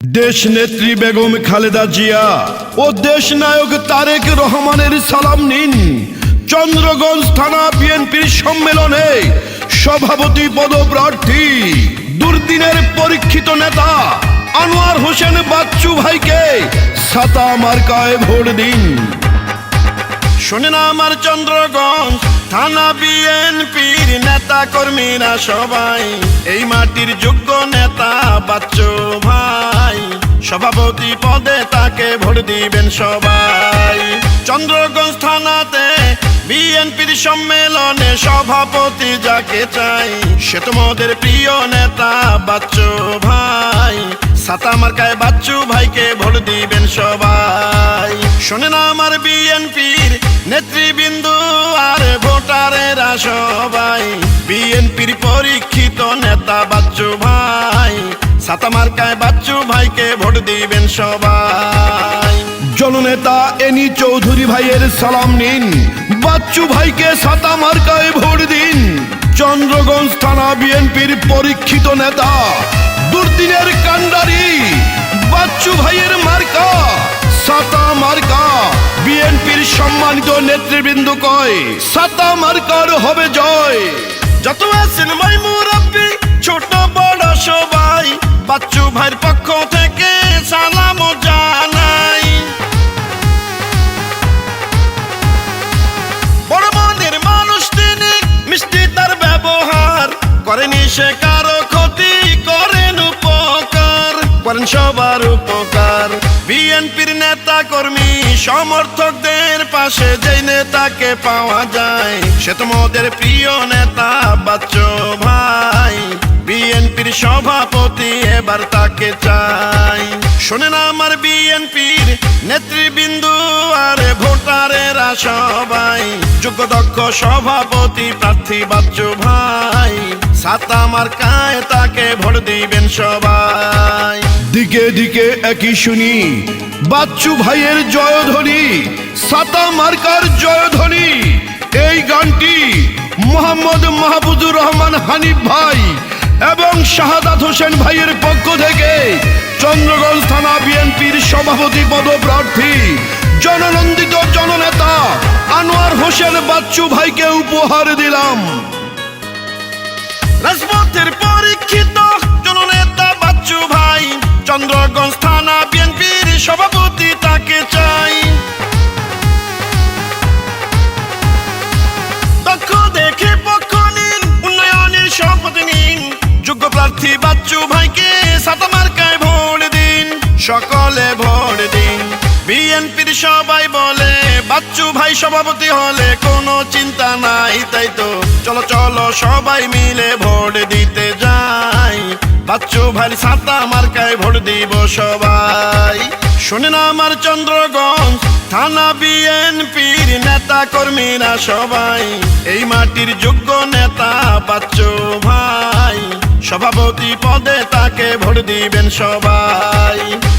দেশ নেত্রী বেগম খালেদা জিয়া ও দেশ নায়ক তারেক রহমানের সালাম নিন। চন্দ্রগঞ্জ থানা বিএনপির সম্মেলনে সভাপতি পদপ্রার্থী, দুর্দিনের পরীক্ষিত নেতা আনোয়ার হোসেন বাচ্চু ভাইকে সাতা মার্কায় ভোট দিন। না আমার চন্দ্রগঞ্জ। থানা বিএনপির নেতা কর্মীরা সবাই, এই মাটির যোগ্য নেতা বাচ্চু ভাই। সভাপতি পদে তাকে ভোট দিবেন সবাই। চন্দ্রগঞ্জ থানাতে বিএনপির সম্মেলনে সভাপতি যাকে চাই, সে তোমাদের প্রিয় নেতা বাচ্চু ভাই। সাতা মার্কায় বাচ্চু ভাইকে ভোট দিবেন সবাই। শোনেন আমার বিএনপির নেতৃবৃন্দু আর ভোটারেরা সবাই, বিএনপির পরীক্ষিত নেতা বাচ্চু ভাই, সাতা মার্কায় বাচ্চু ভাইকে ভোট দিবেন সবাই। জননেতা এনি চৌধুরী ভাইয়ের সালাম নিন, বাচ্চু ভাইকে সাতা মার্কায় ভোট দিন। চন্দ্রগঞ্জ থানা বিএনপির পরীক্ষিত নেতা, দুর্দিনের কান্ডারি বাচ্চু ভাইয়ের মার্কা, সাতা মার্কা। নেতৃবৃন্দ কয়, সাতা মার্কার হবে জয়। যত আছেন ভাই মুরব্বী ছোট বড় সবাই, বাচ্চু ভাইয়ের পক্ষ থেকে সালাম জানাই। বড় মনের মানুষ তিনি, মিষ্টি তার ব্যবহার। করেনি সে কারও ক্ষতি, করেন উপকার। করেন সবার উপকার। বিএনপির নেতা কর্মী, সমর্থকদের পাশে নেতাকে পাওয়া যায়। সে তোমাদের প্রিয় নেতা বাচ্চ ভাই। বিএনপির সভাপতি এবার তাকে চাই। শোনেন আমার বিএনপির নেতৃবৃন্দু আর ভোটারেরা সবাই যোগ্য দক্ষ সভাপতি প্রার্থী বাচ্চু ভাই। সাত আমার কায় তাকে ভোট দিবেন সবাই। দিকে দিকে একই শুনি, বাচ্চু ভাইয়ের জয়ধ্বনি জয়ধ্বনি। এই গানটি মোহাম্মদ মাহবুদুর রহমান হানিফ ভাই এবং শাহাদাত হোসেন ভাইয়ের পক্ষ থেকে চন্দ্রগঞ্জ থানা বিএনপির সভাপতি পদপ্রার্থী, জননন্দিত জননেতা আনোয়ার হোসেন বাচ্চু ভাইকে উপহার দিলাম। রাজপথের পরীক্ষিত জননেতা বাচ্চু ভাই, চন্দ্রগঞ্জ থানা বিএনপির সভাপতি তাকে চাই। দক্ষ দেখে পক্ষ নিন, উন্নয়নের শপথ নিন। প্রার্থী বাচ্চু ভাইকে সাতামার্কায় ভোট দিন, সকলে ভোট দিন। বিএনপির সবাই বলে, বাচ্চু ভাই সভাপতি হলে কোনো চিন্তা নাই, তাই তো চলো চলো সবাই মিলে ভোট দিতে যাই। বাচ্চু ভাই সাতা মার্কায় ভোট দিব সবাই। শোনেন আমার চন্দ্রগঞ্জ, থানা বিএনপির নেতা কর্মীরা সবাই। এই মাটির যোগ্য নেতা বাচ্চু ভাই, সভাপতি পদে তাকে ভোট দিবেন সবাই।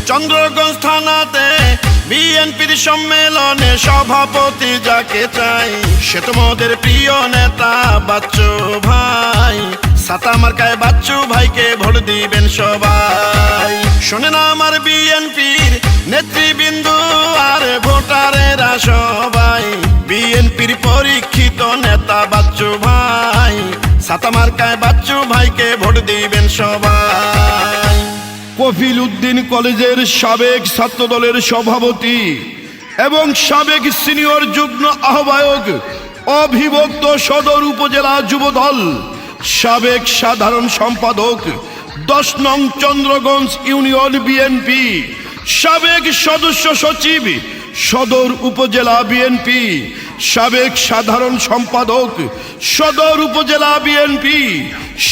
চন্দ্রগঞ্জ থানাতে বিএনপির সম্মেলনে সভাপতি যাকে চাই, সে তোমাদের প্রিয় নেতা বাচ্চু ভাই। সাতা মার্কায় বাচ্চু ভাইকে ভোট দিবেন সবাই। শোনেন আমার বিএনপির নেতৃবৃন্দু আর ভোটারেরা সবাই। বিএনপির পরীক্ষিত নেতা বাচ্চু ভাই, সাতা মার্কায় বাচ্চু ভাইকে ভোট দিবেন সবাই। কফিল উদ্দিন কলেজের সাবেক ছাত্রদলের সভাপতি এবং সাবেক সিনিয়র যুগ্ম আহ্বায়ক, অবিভক্ত সদর উপজেলা যুবদল, সাবেক সাধারণ সম্পাদক, দশ নং চন্দ্রগঞ্জ ইউনিয়ন বিএনপি, সাবেক সদস্য সচিব, সদর উপজেলা বিএনপি, সাবেক সাধারণ সম্পাদক, সদর উপজেলা বিএনপি,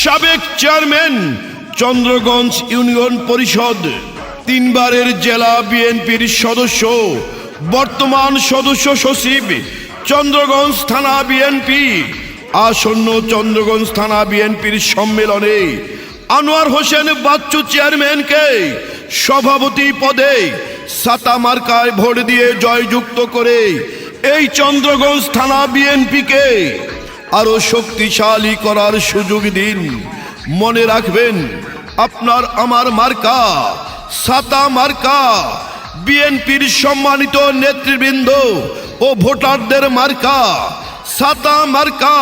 সাবেক চেয়ারম্যান চন্দ্রগঞ্জ ইউনিয়ন পরিষদ। তিনবারের জেলা বিএনপির সদস্য, বর্তমান সদস্য সচিব, চন্দ্রগঞ্জ থানা বিএনপি। আসন্ন চন্দ্রগঞ্জ থানা বিএনপির সম্মেলনে আনোয়ার হোসেন বাচ্চু চেয়ারম্যানকে সভাপতি পদে সাতা মার্কায় ভোট দিয়ে জয়যুক্ত করে এই চন্দ্রগঞ্জ থানা বিএনপিকে আরও শক্তিশালী করার সুযোগ দিন। মনে রাখবেন, আপনার, আমার মার্কা, সাতা মার্কা, বিএনপির সম্মানিত নেতৃবৃন্দ ও ভোটারদের মার্কা, সাতা মার্কা,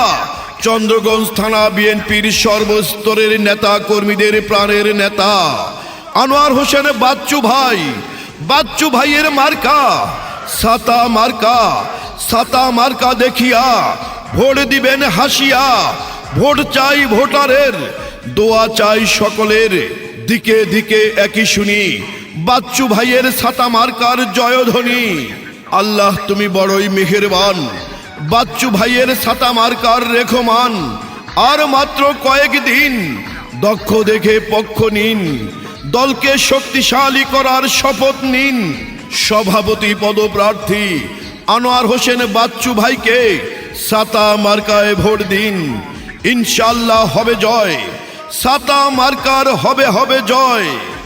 চন্দ্রগঞ্জ থানা বিএনপির সর্বস্তরের নেতা কর্মীদের প্রাণের নেতা, আনোয়ার হোসেন বাচ্চু ভাই, বাচ্চু ভাইয়ের মার্কা, সাতা মার্কা সাতা মার্কা দেখিয়া ভোট দিবেন হাসিয়া, ভোট চাই ভোটারের দোয়া চাই সকলের। দিকে দিকে একই শুনি। বাচ্চু ভাইয়ের ছাতা মার্কার জয়ধ্বনি। আল্লাহ, তুমি বড়ই মেহেরবান। বাচ্চু ভাইয়ের ছাতা মার্কার রেখমান। আর মাত্র কয়েকদিন দক্ষ দেখে পক্ষ নিন। দলকে শক্তিশালী করার শপথ নিন। সভাপতি পদপ্রার্থী আনোয়ার হোসেন বাচ্চু ভাইকে সাতা মার্কায় ভোট দিন। ইনশাল্লাহ হবে জয়। সাতা মার্কার হবে হবে জয়।